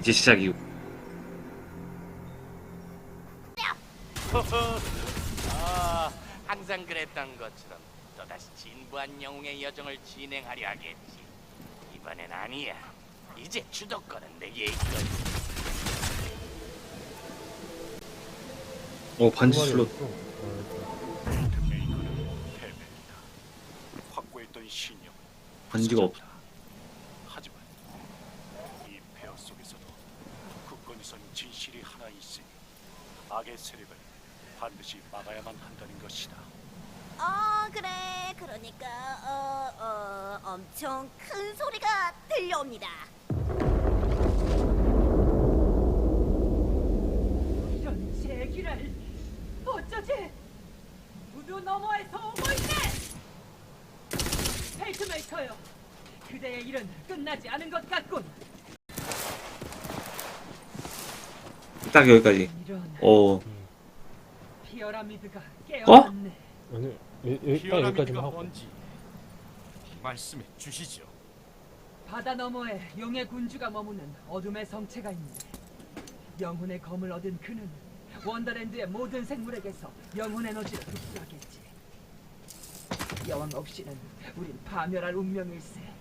이제 시작이고. 아, 항상 그랬던 것처럼 또다시 진부한 영웅의 여정을 진행하려 하겠지. 이번엔 아니야. 이제 주도권은 내게 있거든. 어 반지 슬롯. 메이커는 패배했다. 확고했던 신념. 반지가 없. 하지만 이 폐허 속에서도 굳건히 선 진실이 하나 있으니 악의 세력을 반드시 막아야만 한다는 것이다. 어 그래 그러니까 어, 어 엄청 큰 소리가 들려옵니다 이런 제기를 어쩌지? 무도 너머에서 오고 있네! 페이트메이커요, 그대의 일은 끝나지 않은 것 같군. 딱 여기까지. 이런 어 피어라미드가 깨어났네. 오늘 여- 여기 딱 여기까지만 피어라미드가 하고 뭔지 말씀해 주시죠. 바다 너머에 용의 군주가 머무는 어둠의 성체가 있네. 영혼의 검을 얻은 그는 원더랜드의 모든 생물에게서 영혼 에너지를 흡수하겠지. 여왕 없이는 우린 파멸할 운명일세.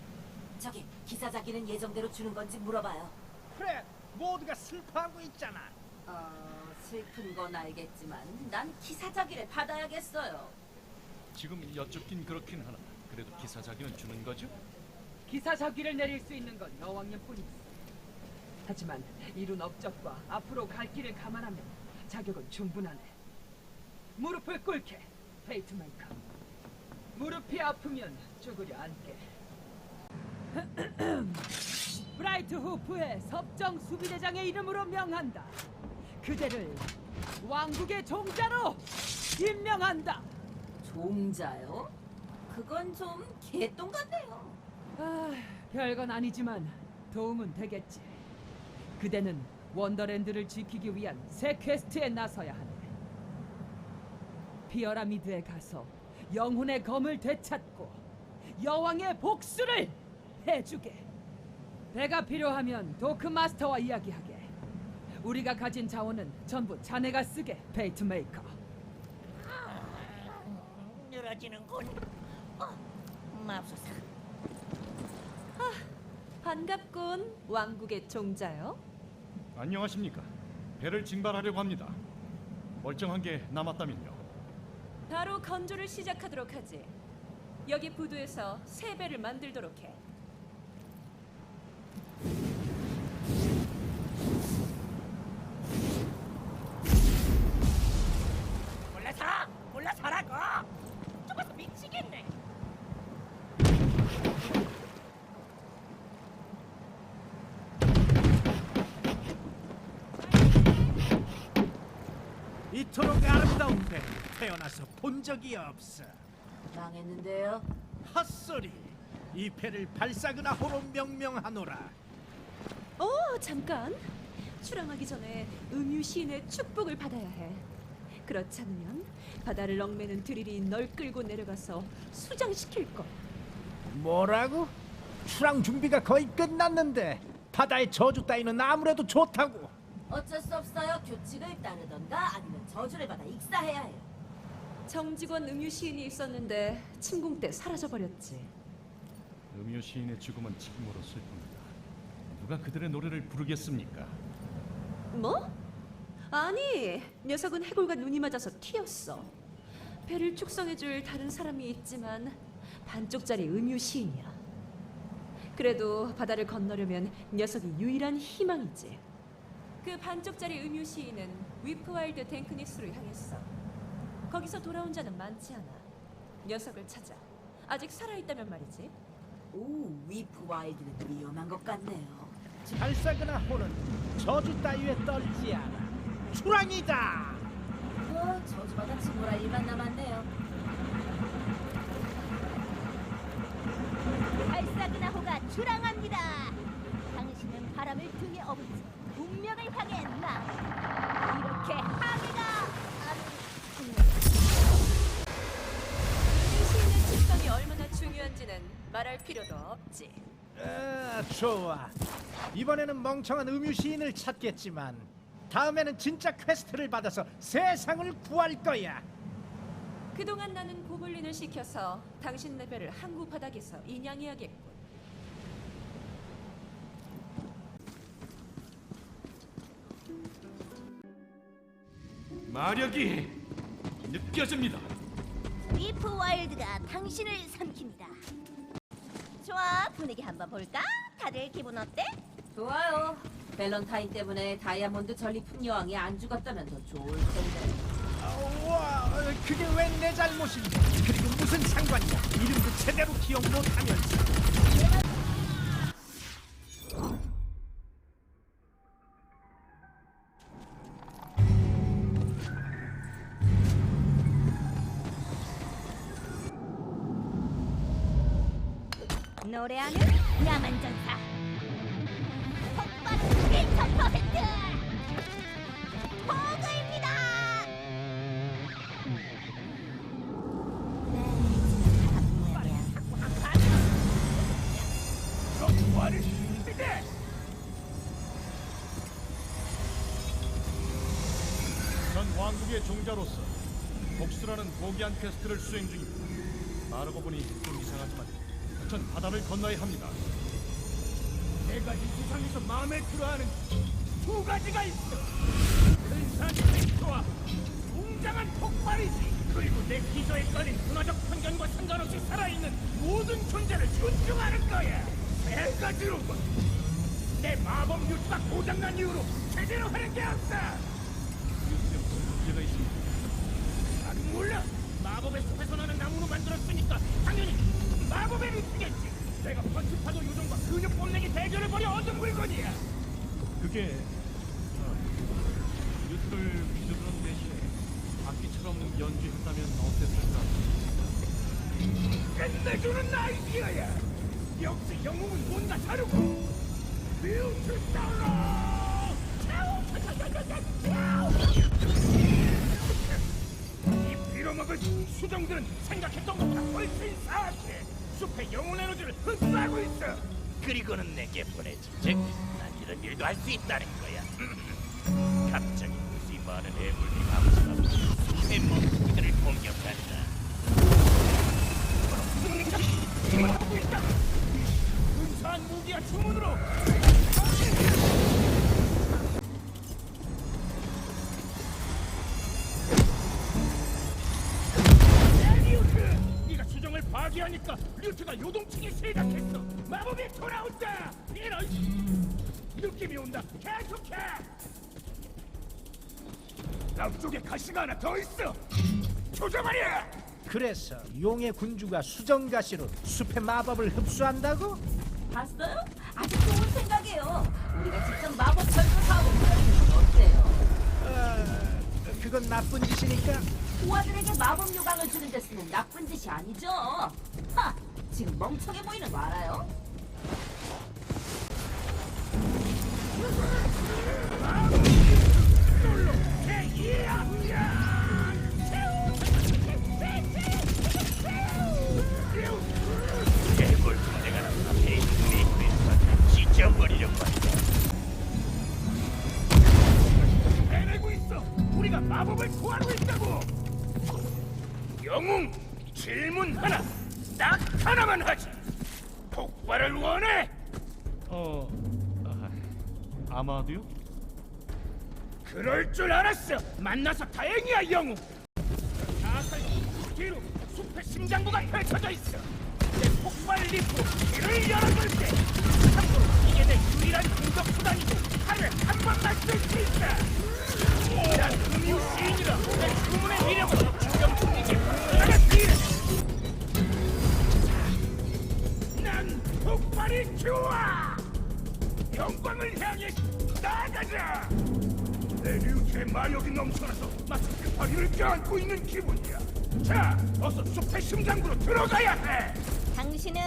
저기 기사 자기는 예정대로 주는 건지 물어봐요 그래 모두가 슬퍼하고 있잖아 어 슬픈 건 알겠지만 난 기사 자기를 받아야겠어요 지금 여쭙긴 그렇긴 하나 그래도 기사 자기는 주는 거죠? 기사 자기를 내릴 수 있는 건 여왕님뿐이지. 하지만 이룬 업적과 앞으로 갈 길을 감안하면 자격은 충분하네. 무릎을 꿇게, 페이트메이커. 무릎이 아프면 죽으려 앉게. 브라이트 후프의 섭정 수비대장의 이름으로 명한다. 그대를 왕국의 종자로 임명한다. 종자요? 그건 좀 개똥 같네요 아, 별건 아니지만 도움은 되겠지. 그대는 원더랜드를 지키기 위한 새 퀘스트에 나서야 하네. 피어라미드에 가서 영혼의 검을 되찾고 여왕의 복수를 해주게. 배가 필요하면 도크 마스터와 이야기하게. 우리가 가진 자원은 전부 자네가 쓰게, 페이트 메이커. 늘어지는군 어, 맙소사 반갑군 왕국의 종자요. 안녕하십니까 배를 징발하려고 합니다 멀쩡한 게 남았다면요 바로 건조를 시작하도록 하지. 여기 부두에서 세 배를 만들도록 해. 이토록 아름다운 배 태어나서 본 적이 없어 망했는데요 헛소리 이 배를 발사그나 호로 명명하노라 어, 잠깐. 출항하기 전에 음유 시인의 축복을 받아야 해. 그렇지 않으면 바다를 얽매는 드릴이 널 끌고 내려가서 수장시킬 걸. 뭐라고? 출항 준비가 거의 끝났는데 바다의 저주 따위는 아무래도 좋다고 어쩔 수 없어요 규칙을 따르던가 아니면 저주를 받아 익사해야 해요 정직원 음유 시인이 있었는데 침공 때 사라져 버렸지. 음유 시인의 죽음은 지금으로 슬픕니다 누가 그들의 노래를 부르겠습니까? 뭐? 아니, 녀석은 해골과 눈이 맞아서 튀었어. 배를 축성해줄 다른 사람이 있지만 반쪽짜리 음유 시인이야. 그래도 바다를 건너려면 녀석이 유일한 희망이지. 그 반쪽짜리 음유 시인은 위프와일드 탱크니스로 향했어. 거기서 돌아온 자는 많지 않아. 녀석을 찾아. 아직 살아있다면 말이지. 오 위프 와일드는 위험한 것 같네요 발사그나 호는 저주 따위에 떨지 않아 출항이다 어 저주받아 침몰할 일만 남았네요 발사그나호가 출항합니다. 당신은 바람을 등에 업은 채 나 이렇게 항해가 음유 시인의 출성이 얼마나 중요한지는 말할 필요도 없지. 아, 좋아. 이번에는 멍청한 음유 시인을 찾겠지만 다음에는 진짜 퀘스트를 받아서 세상을 구할 거야. 그동안 나는 고블린을 시켜서 당신 레벨을 항구 바닥에서 인양해야겠군. 마력이 느껴집니다. 리프 와일드가 당신을 삼킵니다. 좋아, 분위기 한번 볼까? 다들 기분 어때? 좋아요. 밸런타인 때문에 다이아몬드 전리품 여왕이 안 죽었다면 더 좋을 텐데. 와, 그게 왜내 잘못인데? 그리고 무슨 상관이야? 이름도 제대로 기억 못하면서. 노래하는 야만전사. 폭발은 1,000%! 버그입니다! 전 왕국의 종자로서 복수라는 고귀한 퀘스트를 수행 중입니다. 말하고 보니 좀 이상하지만 전 바다를 건너야 합니다. 내가 이 세상에서 마음에 들어하는 두 가지가 있어. 근사한 팩트와 웅장한 폭발이지. 그리고 내 기저에 깔린 문화적 편견과 상관없이 살아있는 모든 존재를 존중하는 거야. 세 가지로군. 내 마법 유튜가 고장난 이후로 제대로 하는 게 없어. 문제가 있습니다. 나는 몰라. 마법의 숲에서 나는 나무로 만들었으니까 마법의 루트겠지. 내가 번치파도 요정과 근육 뽐내기 대결을 벌여 얻은 물건이야. 그게 어, 뉴트를 휘두르는 대신에 악기처럼 연주했다면 어땠을까? 끝내주는 아이디어야. 역시 영웅은 뭔가 다르고. 뮤트 달러. 이 빌어먹을 수정들은 생각했던 것보다 훨씬 사악해. 숲의 영혼 에너지를 흡수하고 있어. 그리고는 내게 보내지. 즉, 난 이런 일도 할 수 있다는 거야. 갑자기 무지 많은 애물이 감싸고 숲의 먹이들을 공격한다. 근사한 무기와 주문으로 파괴하니까 류트가 요동치기 시작했어 마법이 돌아온다 이런 느낌이 온다 계속해 남쪽에 가시가 하나 더 있어 조져버려 그래서 용의 군주가 수정가시로 숲의 마법을 흡수한다고? 봤어요? 아주 좋은 생각이에요. 우리가 직접 마법 사업을 보여주는 건 어때요? 어, 그건 나쁜 짓이니까 부하들에게 마법 요강을 주는 데 쓰는 나쁜 짓이 아니죠. 하! 지금 멍청해 보이는 거 알아요? 그럴 줄 알았어. 만나서 다행이야 영웅. 자살 뒤로 숲의 심장부가 펼쳐져 있어. 내 폭발 리프로 길을 열어줄게 참고로 이게 내 유일한 공격 수단이고 하루에 한 번만 쓸수 있다. 난 음유 시인이라 내 주문의 위력을 주점 충격에 받아들이래 난 폭발이 좋아. 영광을 향해 나아가자 내 류트의 마력이 넘쳐나서 마치 대파리를 껴안고 있는 기분이야. 자 어서 숲의 심장부로 들어가야 해! 당신은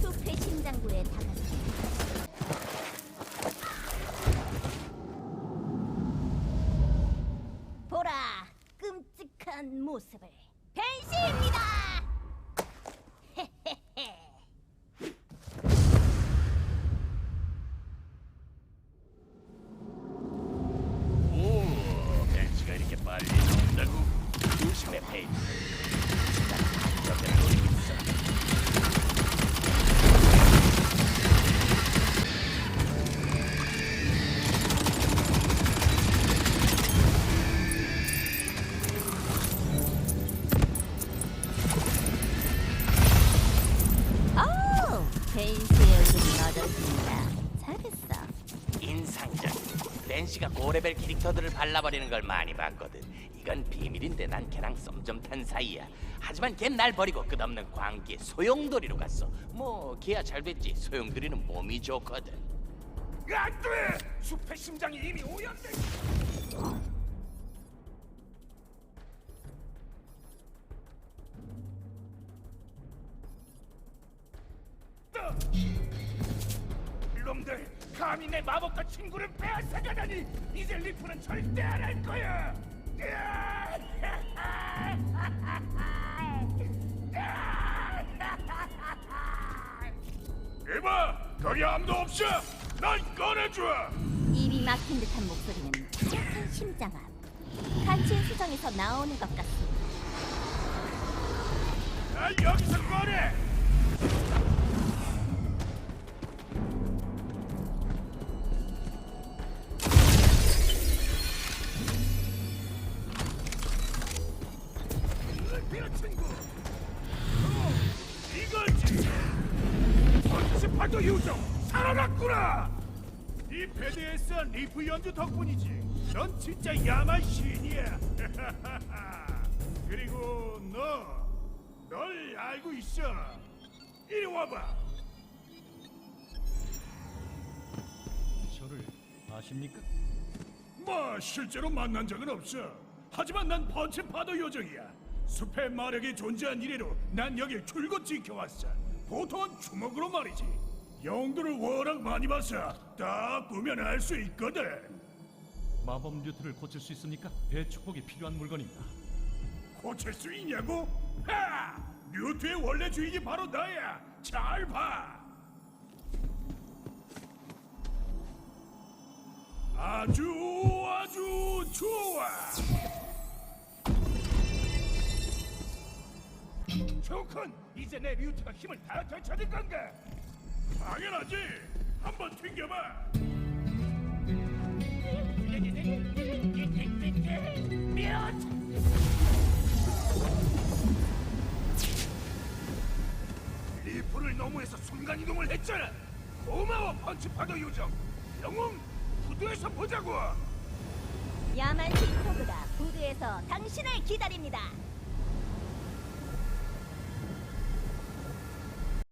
숲의 심장부에 다가서 보라 끔찍한 모습을 고레벨 캐릭터들을 발라버리는 걸 많이 봤거든. 이건 비밀인데 난 걔랑 썸 좀 탄 사이야. 하지만 걘 날 버리고 끝없는 광기에 소용돌이로 갔어. 뭐 걔야 잘 됐지. 소용돌이는 몸이 좋거든. 안 돼! 숲의 심장이 이미 오염돼. 놈들 감히 내 마법과 친구를 빼앗아가다니 이제 리프는 절대 안 할 거야. 이봐, 거기 아무도 없어. 날 꺼내줘. 입이 막힌 듯한 목소리는 약한 심장암. 간치의 수정에서 나오는 것 같습니다. 날 여기서 꺼내. 번스파도 요정 살아났구나. 이 패드에 쓴 리프 연주 덕분이지. 넌 진짜 야만 신이야. 그리고 너, 널 알고 있어. 이리 와봐. 저를 아십니까? 뭐 실제로 만난 적은 없어. 하지만 난 번치파도 요정이야. 숲의 마력이 존재한 이래로 난 여길 줄곧 지켜왔어. 보통은 주먹으로 말이지. 영웅들을 워낙 많이 봐서 딱 보면 알 수 있거든. 마법 뮤트를 고칠 수 있습니까? 배 축복이 필요한 물건입니다. 고칠 수 있냐고? 하! 뮤트의 원래 주인이 바로 나야. 잘 봐. 아주 아주 좋아. 좋군. 이제 내 뮤트가 힘을 다 되찾을 건가? 당연하지. 한번 튕겨봐. 리프를 너무해서 순간 이동을 했잖아. 고마워 펀치파더 요정. 영웅 구두에서 보자고. 야만 싱크로그가 부두에서 당신을 기다립니다.